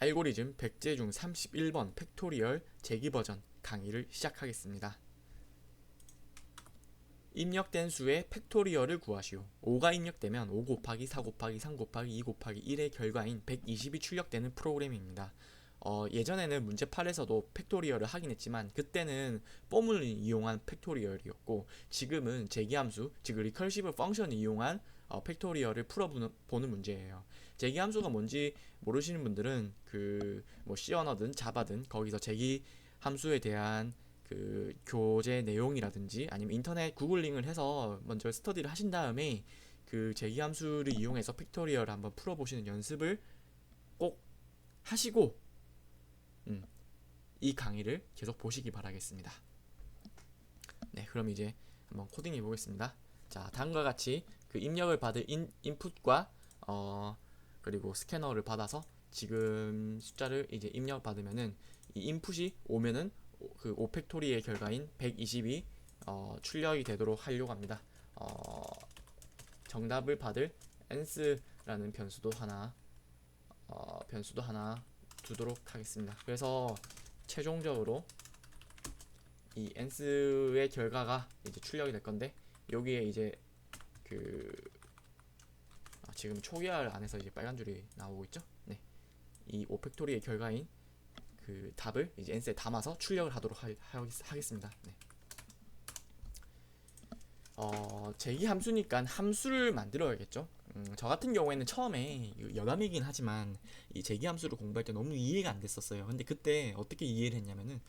알고리즘 백제 중 31번 팩토리얼 재기 버전 강의를 시작하겠습니다. 입력된 수의 팩토리얼을 구하시오. 5가 입력되면 5 곱하기 4 곱하기 3 곱하기 2 곱하기 1의 결과인 120이 출력되는 프로그램입니다. 어, 예전에는 문제 8에서도 팩토리얼을 하긴 했지만 그때는 폼을 이용한 팩토리얼이었고 지금은 재기함수 즉 리컬시브 펑션을 이용한 어, 팩토리얼을 풀어보는 보는 문제예요. 재기함수가 뭔지 모르시는 분들은 그 뭐 C 언어든 자바든 거기서 재기 함수에 대한 그 교재 내용이라든지 아니면 인터넷 구글링을 해서 먼저 스터디를 하신 다음에 그 재기 함수를 이용해서 팩토리얼을 한번 풀어보시는 연습을 꼭 하시고 음, 이 강의를 계속 보시기 바라겠습니다. 네, 그럼 이제 한번 코딩해 보겠습니다. 자, 다음과 같이 그 입력을 받을 인, 인풋과 어 그리고 스캐너를 받아서 지금 숫자를 이제 입력 받으면은 이 인풋이 오면은 오- 그 오팩토리의 결과인 120이 어, 출력이 되도록 하려고 합니다. 어, 정답을 받을 ans라는 변수도 하나 어, 변수도 하나 두도록 하겠습니다. 그래서 최종적으로 이 ans의 결과가 이제 출력이 될 건데 여기에 이제 그 아, 지금 초기화를 안 해서 이제 빨간 줄이 나오고 있죠. 네. 이 오팩토리의 결과인 그 답을 이제 n스에 담아서 출력을 하도록 하, 겠습니다 네. 어, 제기 함수니까 함수를 만들어야겠죠. 음, 저 같은 경우에는 처음에 여담이긴 하지만 이 제기 함수를 공부할 때 너무 이해가 안 됐었어요. 근데 그때 어떻게 이해를 했냐면은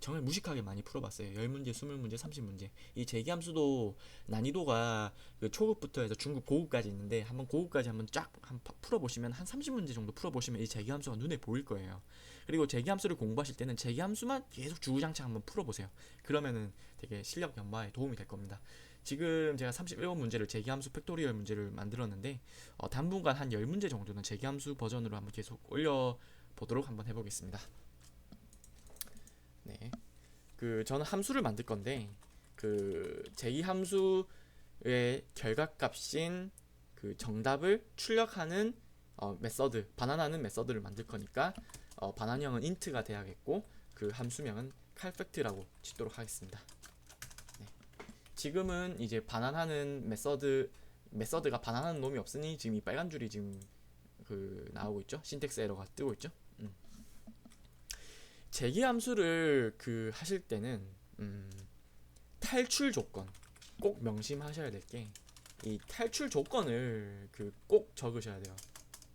정말 무식하게 많이 풀어봤어요. 10문제, 20문제, 30문제. 이 제기 함수도 난이도가 그 초급부터 해서 중급, 고급까지 있는데 한번 고급까지 한번 쫙 파- 풀어보시면 한 30문제 정도 풀어보시면 이 제기 함수가 눈에 보일 거예요. 그리고 제기 함수를 공부하실 때는 제기 함수만 계속 주구장창 한번 풀어보세요. 그러면은 되게 실력 연마에 도움이 될 겁니다. 지금 제가 31번 문제를 제기함수 팩토리얼 문제를 만들었는데 어, 당분간 한 10문제 정도는 제기함수 버전으로 한번 계속 올려보도록 한번 해보겠습니다. 네. 그 저는 함수를 만들 건데 그 제기함수의 결과값인 그 정답을 출력하는 어, 메서드 반환하는 메서드를 만들 거니까 어, 반환형은 int가 돼야겠고 그 함수명은 칼팩트라고 짓도록 하겠습니다. 지금은 이제 반환하는 메서드 메서드가 반환하는 놈이 없으니 지금 이 빨간 줄이 지금 그 나오고 있죠. 신텍스 에러가 뜨고 있죠. 음. 재기 함수를 그 하실 때는 음, 탈출 조건 꼭 명심하셔야 될 게 이 탈출 조건을 그 꼭 적으셔야 돼요.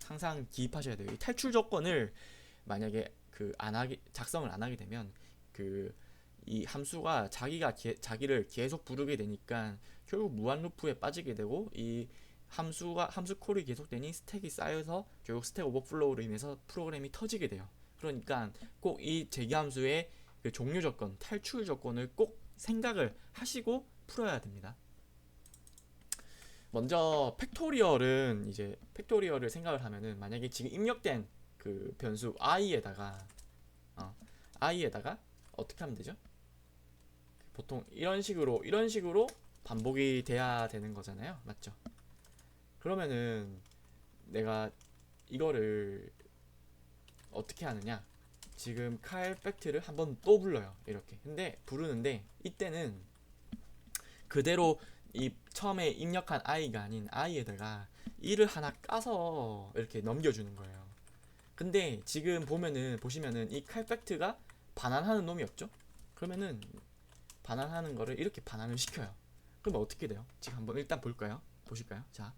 항상 기입하셔야 돼요. 이 탈출 조건을 만약에 그 안 하게 작성을 안 하게 되면 그 이 함수가 자기가 게- 자기를 계속 부르게 되니까 결국 무한 루프에 빠지게 되고 이 함수가 함수 콜이 계속되니 스택이 쌓여서 결국 스택 오버플로우로 인해서 프로그램이 터지게 돼요. 그러니까 꼭이 재기 함수의 그 종료 조건, 탈출 조건을 꼭 생각을 하시고 풀어야 됩니다. 먼저 팩토리얼은 이제 팩토리얼을 생각을 하면은 만약에 지금 입력된 그 변수 i에다가 어, i에다가 어떻게 하면 되죠? 보통 이런 식으로 이런 식으로 반복이 돼야 되는 거잖아요. 맞죠? 그러면은 내가 이거를 어떻게 하느냐? 지금 칼 팩트를 한번 또 불러요. 이렇게. 근데 부르는데 이때는 그대로 이 처음에 입력한 i가 아닌 i에다가 1을 하나 까서 이렇게 넘겨주는 거예요. 근데 지금 보면은 보시면은 이 칼 팩트가 반환하는 놈이 없죠? 그러면은 반환하는 거를 이렇게 반환을 시켜요. 그러면 어떻게 돼요? 지금 한번 일단 볼까요? 보실까요? 자,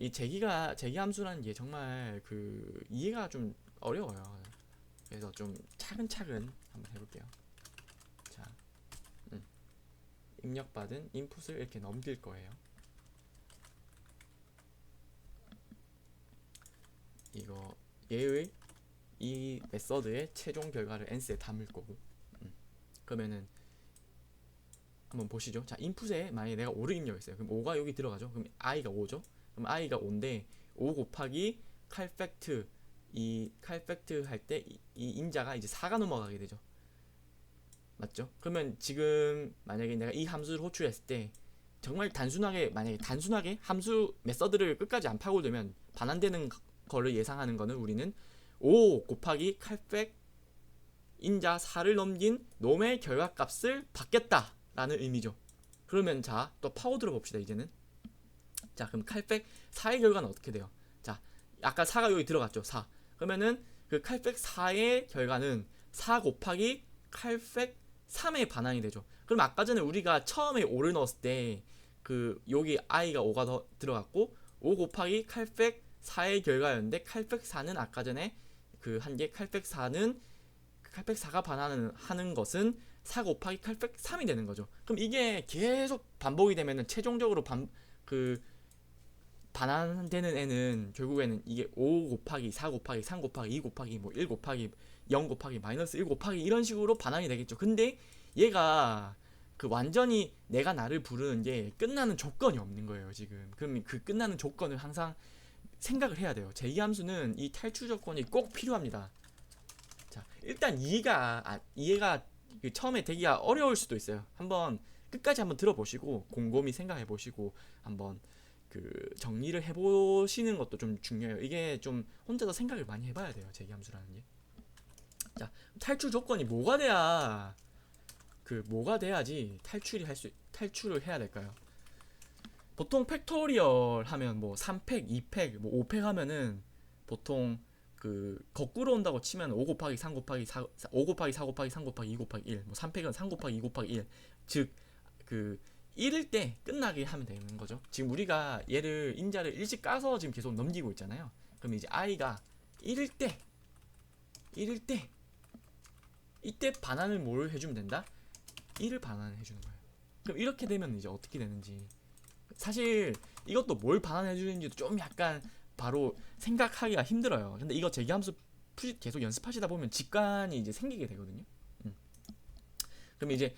이 제기가 제기 함수라는 게 정말 그 이해가 좀 어려워요. 그래서 좀 차근차근 한번 해볼게요. 자, 음. 입력받은 인풋을 이렇게 넘길 거예요. 이거 얘의 이 메서드의 최종 결과를 n스에 담을 거고 음. 그러면은 한번 보시죠. 자, 인풋에 만약에 내가 5를 입력했어요. 그럼 5가 여기 들어가죠. 그럼 i가 5죠. I가 5인데 5 곱하기 칼팩트 이 칼팩트 할 때 이 인자가 이제 4가 넘어가게 되죠. 맞죠? 그러면 지금 만약에 내가 이 함수를 호출했을 때 정말 단순하게 만약에 단순하게 함수 메서드를 끝까지 안 파고들면 반환되는 거를 예상하는 거는 우리는 5 곱하기 칼백 인자 4를 넘긴 놈의 결과값을 받겠다라는 의미죠. 그러면 자 또 파워 들어 봅시다 이제는 자 그럼 칼백 4의 결과는 어떻게 돼요? 자 아까 4가 여기 들어갔죠 4 그러면은 그 칼백 4의 결과는 4 곱하기 칼백 3의 반환이 되죠. 그럼 아까 전에 우리가 처음에 5를 넣었을 때 그 여기 i가 5가 더 들어갔고 5 곱하기 칼백 4의 결과였는데 칼백 4는 아까 전에 그한개 칼백 4는 칼백 4가 반환하는 하는 것은 4 곱하기 칼백 3이 되는 거죠. 그럼 이게 계속 반복이 되면은 최종적으로 반 그 반환되는 애는 결국에는 이게 5 곱하기 4 곱하기 3 곱하기 2 곱하기 뭐 1 곱하기 0 곱하기 마이너스 1 곱하기 이런 식으로 반환이 되겠죠. 근데 얘가 그 완전히 내가 나를 부르는 게 끝나는 조건이 없는 거예요, 지금. 그럼 그 끝나는 조건을 항상 생각을 해야 돼요. 제2함수는 이 탈출 조건이 꼭 필요합니다. 자, 일단 이해가 아, 이해가 그 처음에 되기가 어려울 수도 있어요. 한번 끝까지 한번 들어보시고 곰곰이 생각해 보시고 한번 그 정리를 해보시는 것도 좀 중요해요. 이게 좀 혼자서 생각을 많이 해봐야 돼요. 제기함수라는 게. 자, 탈출 조건이 뭐가 돼야 그 뭐가 돼야지 탈출이 할 수 탈출을 해야 될까요? 보통 팩토리얼 하면 뭐 3팩, 2팩, 뭐 5팩 하면은 보통 그 거꾸로 온다고 치면 5 곱하기 3 곱하기 4, 5 곱하기 4 곱하기 3 곱하기 2 곱하기 1, 뭐 3팩은 3 곱하기 2 곱하기 1, 즉그 1일 때 끝나게 하면 되는 거죠. 지금 우리가 얘를 인자를 일찍 까서 지금 계속 넘기고 있잖아요. 그럼 이제 i가 1일 때 1일 때 이때 반환을 뭘 해주면 된다? 1을 반환해 주는 거예요. 그럼 이렇게 되면 이제 어떻게 되는지 사실 이것도 뭘 반환해 주는지도 좀 약간 바로 생각하기가 힘들어요. 근데 이거 제기함수 계속 연습하시다 보면 직관이 이제 생기게 되거든요. 음. 그럼 이제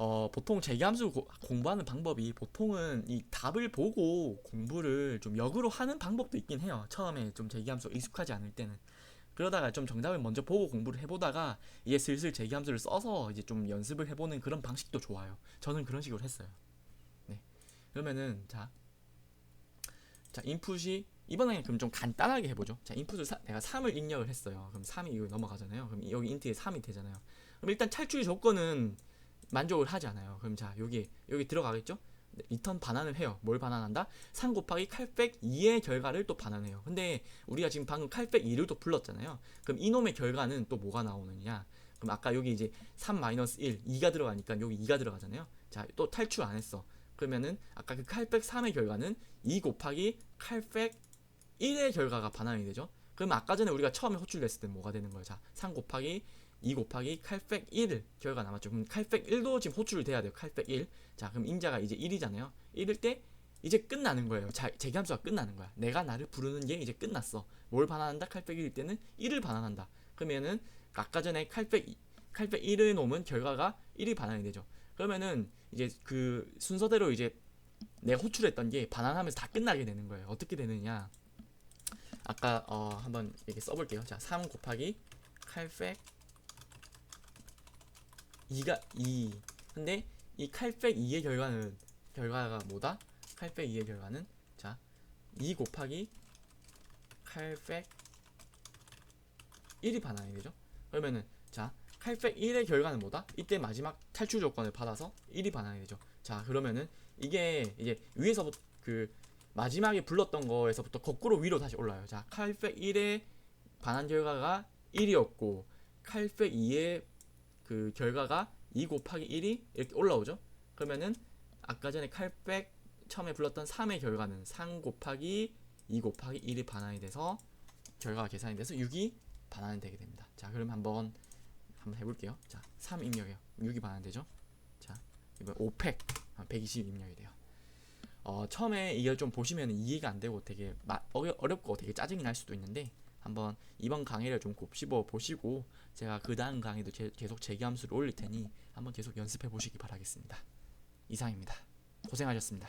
어, 보통 제기함수 고- 공부하는 방법이 보통은 이 답을 보고 공부를 좀 역으로 하는 방법도 있긴 해요. 처음에 좀 제기함수 익숙하지 않을 때는. 그러다가 좀 정답을 먼저 보고 공부를 해보다가 이제 슬슬 제기함수를 써서 이제 좀 연습을 해보는 그런 방식도 좋아요. 저는 그런 식으로 했어요. 네. 그러면은 자, 자 인풋이 이번에는 그럼 좀 간단하게 해보죠. 자 인풋을 사- 내가 3을 입력을 했어요. 그럼 3이 이거 넘어가잖아요. 그럼 여기 인트에 3이 되잖아요. 그럼 일단 탈출 조건은 만족을 하지 않아요. 그럼 자 여기 여기 들어가겠죠? 네, 리턴 반환을 해요. 뭘 반환한다? 3 곱하기 칼백 2의 결과를 또 반환해요. 근데 우리가 지금 방금 칼백 2를 또 불렀잖아요. 그럼 이놈의 결과는 또 뭐가 나오느냐? 그럼 아까 여기 이제 3 마이너스 1, 2가 들어가니까 여기 2가 들어가잖아요. 자, 또 탈출 안 했어. 그러면은 아까 그 칼백 3의 결과는 2 곱하기 칼백 1의 결과가 반환이 되죠. 그럼 아까 전에 우리가 처음에 호출냈을 때 뭐가 되는 거예요? 자, 3 곱하기 2 곱하기 칼백 1 결과 남았죠. 그럼 칼백 1도 지금 호출을 돼야 돼요. 칼백 1. 자, 그럼 인자가 이제 1이잖아요. 1일 때 이제 끝나는 거예요. 자, 재기함수가 끝나는 거야. 내가 나를 부르는 게 이제 끝났어. 뭘 반환한다? 칼백 1일 때는 1을 반환한다. 그러면은 아까 전에 칼백 이- 칼백 1을 놓으면 결과가 1이 반환이 되죠. 그러면은 이제 그 순서대로 이제 내가 호출했던 게 반환하면서 다 끝나게 되는 거예요. 어떻게 되느냐? 아까 어 한번 이렇게 써볼게요. 자, 3 곱하기 칼백 2가 2. 근데 이 칼백 2의 결과는 결과가 뭐다? 칼백 2의 결과는 자, 2 곱하기 칼백 1이 반환이 되죠. 그러면은 자, 칼백 1의 결과는 뭐다? 이때 마지막 탈출 조건을 받아서 1이 반환이 되죠. 자, 그러면은 이게 이제 위에서부터 그 마지막에 불렀던 거에서부터 거꾸로 위로 다시 올라요. 자, 칼백 1의 반환 결과가 1이었고 칼백 2의 그 결과가 2 곱하기 1이 이렇게 올라오죠. 그러면은 아까 전에 칼백 처음에 불렀던 3의 결과는 3 곱하기 2 곱하기 1이 반환이 돼서 결과가 계산이 돼서 6이 반환이 되게 됩니다. 자, 그럼 한번 한번 해볼게요. 자, 3 입력해요. 6이 반환되죠. 자, 이번 5팩 120 입력이 돼요. 어, 처음에 이걸 좀 보시면 이해가 안 되고 되게 어렵고 되게 짜증이 날 수도 있는데 한번 이번 강의를 좀 곱씹어 보시고 제가 그 다음 강의도 제- 계속 재기함수를 올릴 테니 한번 계속 연습해 보시기 바라겠습니다. 이상입니다. 고생하셨습니다.